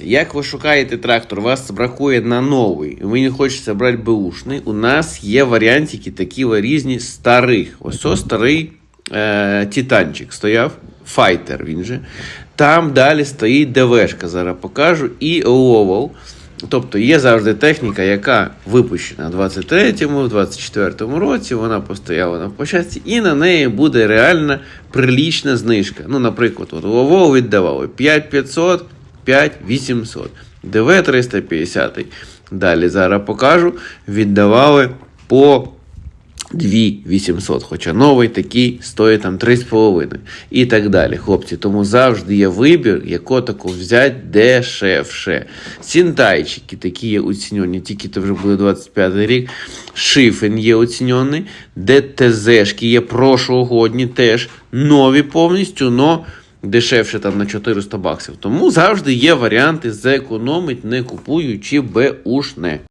Як ви шукаєте трактор, вас бракує на новий, і ви не хочете брати беушний, у нас є варіантики такі різні старих. Ось ось старий е, Титанчик стояв, файтер він же. Там далі стоїть ДВшка, зараз покажу, і Овал. Тобто є завжди техніка, яка випущена в 23-му, в 24-му році, вона постояла на початці, і на неї буде реальна прилічна знижка. Ну, наприклад, от Овал віддавали 5500, 5800, ДВ 350. Далі зараз покажу, віддавали по 2800, хоча новий такий стоїть там 3,5 і так далі, хлопці. Тому завжди є вибір, яку таку взяти дешевше. Сінтайчики такі є оцінені, тільки це вже буде 25 рік. Шифен є оцінений, ДТЗшки є прошлогодні теж нові повністю, но дешевше там на 400 баксів. Тому завжди є варіанти зекономити, не купуючи беушне.